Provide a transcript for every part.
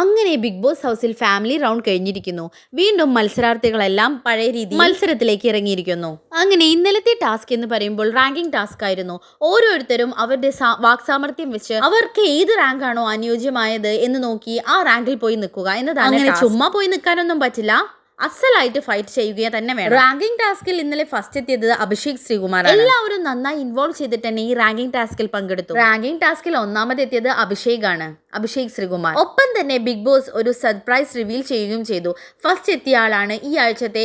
അങ്ങനെ Bigg Boss ഹൗസിൽ family round കഴിഞ്ഞിരിക്കുന്നു. വീണ്ടും മത്സരാർത്ഥികളെല്ലാം പഴയ രീതി മത്സരത്തിലേക്ക് ഇറങ്ങിയിരിക്കുന്നു. അങ്ങനെ ഇന്നലത്തെ ടാസ്ക് എന്ന് പറയുമ്പോൾ റാങ്കിംഗ് ടാസ്ക് ആയിരുന്നു. ഓരോരുത്തരും അവരുടെ വാക്സാമർത്ഥ്യം വെച്ച് അവർക്ക് ഏത് റാങ്ക് ആണോ അനുയോജ്യമായത് എന്ന് നോക്കി ആ റാങ്കിൽ പോയി നിൽക്കുക എന്നതാണ് അങ്ങനെ ചുമ്മാ പോയി നിൽക്കാനൊന്നും പറ്റില്ല. അസലായിട്ട് ഫൈറ്റ് ചെയ്യുക തന്നെ വേണം. റാങ്കിംഗ് ടാസ്കിൽ ഇന്നലെ ഫസ്റ്റ് എത്തിയത് അഭിഷേക് ശ്രീകുമാർ എല്ലാവരും നന്നായി ഇൻവോൾവ് ചെയ്തിട്ട് തന്നെ ഈ റാങ്കിംഗ് ടാസ്കിൽ പങ്കെടുത്തു. റാങ്കിംഗ് ടാസ്കിൽ ഒന്നാമത് എത്തിയത് അഭിഷേക് ആണ് അഭിഷേക് ശ്രീകുമാർ. ഒപ്പം തന്നെ ബിഗ് ബോസ് ഒരു സർപ്രൈസ് റിവീൽ ചെയ്യുകയും ചെയ്തു. ഫസ്റ്റ് എത്തിയ ആളാണ് ഈ ആഴ്ചത്തെ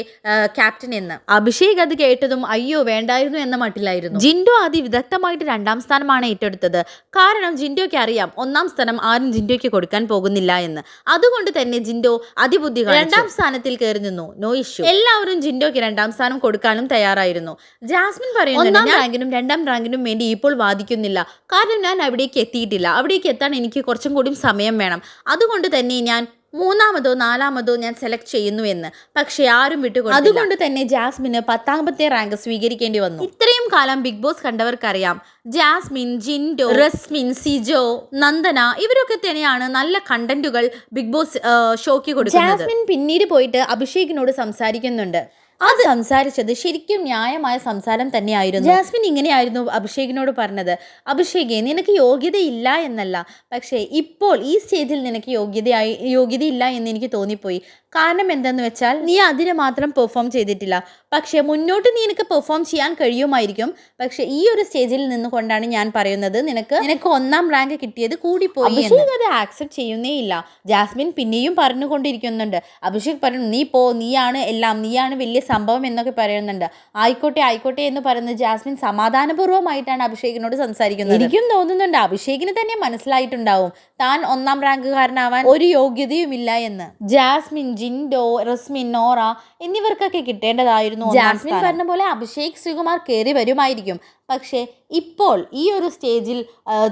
ക്യാപ്റ്റൻ എന്ന്. അഭിഷേക് അത് കേട്ടതും അയ്യോ വേണ്ടായിരുന്നു എന്ന മട്ടിലായിരുന്നു. ജിൻഡോ അതി അതിവിദഗ്ധമായിട്ട് രണ്ടാം സ്ഥാനമാണ് ഏറ്റെടുത്തത്. കാരണം ജിൻഡോയ്ക്ക് അറിയാം ഒന്നാം സ്ഥാനം ആരും ജിൻഡോയ്ക്ക് കൊടുക്കാൻ പോകുന്നില്ല എന്ന്. അതുകൊണ്ട് തന്നെ ജിൻഡോ അതിബുദ്ധി. രണ്ടാം സ്ഥാനത്തിൽ കയറി നിന്നു. No issue. എല്ലാവരും ജിൻഡോയ്ക്ക് രണ്ടാം സ്ഥാനം കൊടുക്കാനും തയ്യാറായിരുന്നു. ജാസ്മിൻ പറയുന്നു ഒന്നാം റാങ്കിനും രണ്ടാം റാങ്കിനും വേണ്ടി ഇപ്പോൾ വാദിക്കുന്നില്ല. കാരണം ഞാൻ അവിടേക്ക് എത്തിയിട്ടില്ല. അവിടേക്ക് എത്താൻ എനിക്ക് കുറച്ചും കൂടി സമയം വേണം. അതുകൊണ്ട് തന്നെ ഞാൻ മൂന്നാമതോ നാലാമതോ ഞാൻ സെലക്ട് ചെയ്യുന്നു എന്ന്. പക്ഷെ ആരും വിട്ടുകൊടുത്തു അതുകൊണ്ട് തന്നെ ജാസ്മിന് പത്താമത്തെ റാങ്ക് സ്വീകരിക്കേണ്ടി വന്നു. ഇത്രയും കാലം ബിഗ് ബോസ് കണ്ടവർക്കറിയാം. ജാസ്മിൻ ജിൻഡോ റസ്മിൻ സിജോ നന്ദന ഇവരൊക്കെ തന്നെയാണ് നല്ല കണ്ടന്റുകൾ ബിഗ് ബോസ് ഷോക്ക് ഷോയ്ക്ക് കൊടുക്കുന്നത്. ജാസ്മിൻ പിന്നീട് പോയിട്ട് അഭിഷേകിനോട് സംസാരിക്കുന്നുണ്ട്. അത് സംസാരിച്ചത് ശരിക്കും ന്യായമായ സംസാരം തന്നെയായിരുന്നു. ജാസ്മിൻ ഇങ്ങനെയായിരുന്നു അഭിഷേകിനോട് പറഞ്ഞത്. അഭിഷേകെ നിനക്ക് യോഗ്യതയില്ല എന്നല്ല. പക്ഷേ ഇപ്പോൾ ഈ സ്റ്റേജിൽ നിനക്ക് യോഗ്യതയായി യോഗ്യതയില്ല എന്ന് എനിക്ക് തോന്നിപ്പോയി. കാരണം എന്തെന്ന് വെച്ചാൽ നീ അതിന് മാത്രം പെർഫോം ചെയ്തിട്ടില്ല. പക്ഷേ മുന്നോട്ട് നീ എനിക്ക് പെർഫോം ചെയ്യാൻ കഴിയുമായിരിക്കും. പക്ഷേ ഈ ഒരു സ്റ്റേജിൽ നിന്നുകൊണ്ടാണ് ഞാൻ പറയുന്നത് നിനക്ക് നിനക്ക് ഒന്നാം റാങ്ക് കിട്ടിയത് കൂടിപ്പോയി അഭിഷേക് അത് ആക്സെപ്റ്റ് ചെയ്യുന്നേ ഇല്ല. ജാസ്മിൻ പിന്നെയും പറഞ്ഞുകൊണ്ടിരിക്കുന്നുണ്ട്. അഭിഷേക് പറഞ്ഞു നീ പോ നീയാണ് എല്ലാം നീയാണ് വലിയ സംഭവം എന്നൊക്കെ പറയുന്നുണ്ട്. ആയിക്കോട്ടെ ആയിക്കോട്ടെ എന്ന് പറയുന്നത് ജാസ്മിൻ സമാധാനപൂർവമായിട്ടാണ് അഭിഷേകിനോട് സംസാരിക്കുന്നത്. എനിക്കും തോന്നുന്നുണ്ട് അഭിഷേകിന് തന്നെ മനസ്സിലായിട്ടുണ്ടാവും. താൻ ഒന്നാം റാങ്കുകാരനാവാൻ ഒരു യോഗ്യതയുമില്ല എന്ന്. ജാസ്മിൻ ജിൻഡോ റസ്മിൻ നോറ എന്നിവർക്കൊക്കെ കിട്ടേണ്ടതായിരുന്നു ജാസ്മിൻ പറഞ്ഞ പോലെ അഭിഷേക് ശ്രീകുമാർ കയറി വരുമായിരിക്കും. പക്ഷേ ഇപ്പോൾ ഈ ഒരു സ്റ്റേജിൽ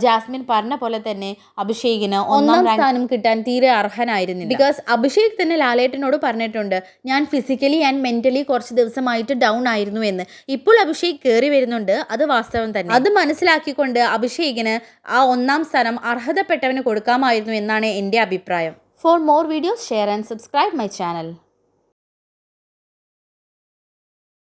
ജാസ്മിൻ പറഞ്ഞ പോലെ തന്നെ അഭിഷേകിന് ഒന്നാം സ്ഥാനം കിട്ടാൻ തീരെ അർഹനായിരുന്നില്ല. ബിക്കോസ് അഭിഷേക് തന്നെ ലാലേട്ടനോട് പറഞ്ഞിട്ടുണ്ട് ഞാൻ ഫിസിക്കലി ആൻഡ് മെന്റലി കുറച്ച് ദിവസമായിട്ട് ഡൗൺ ആയിരുന്നു എന്ന്. ഇപ്പോൾ അഭിഷേക് കയറി വരുന്നുണ്ട് അത് വാസ്തവം തന്നെ. അത് മനസ്സിലാക്കിക്കൊണ്ട് അഭിഷേകിന് ആ ഒന്നാം സ്ഥാനം അർഹതപ്പെട്ടവന് കൊടുക്കാമായിരുന്നു എന്നാണ് എന്റെ അഭിപ്രായം. For more videos, share and subscribe my channel.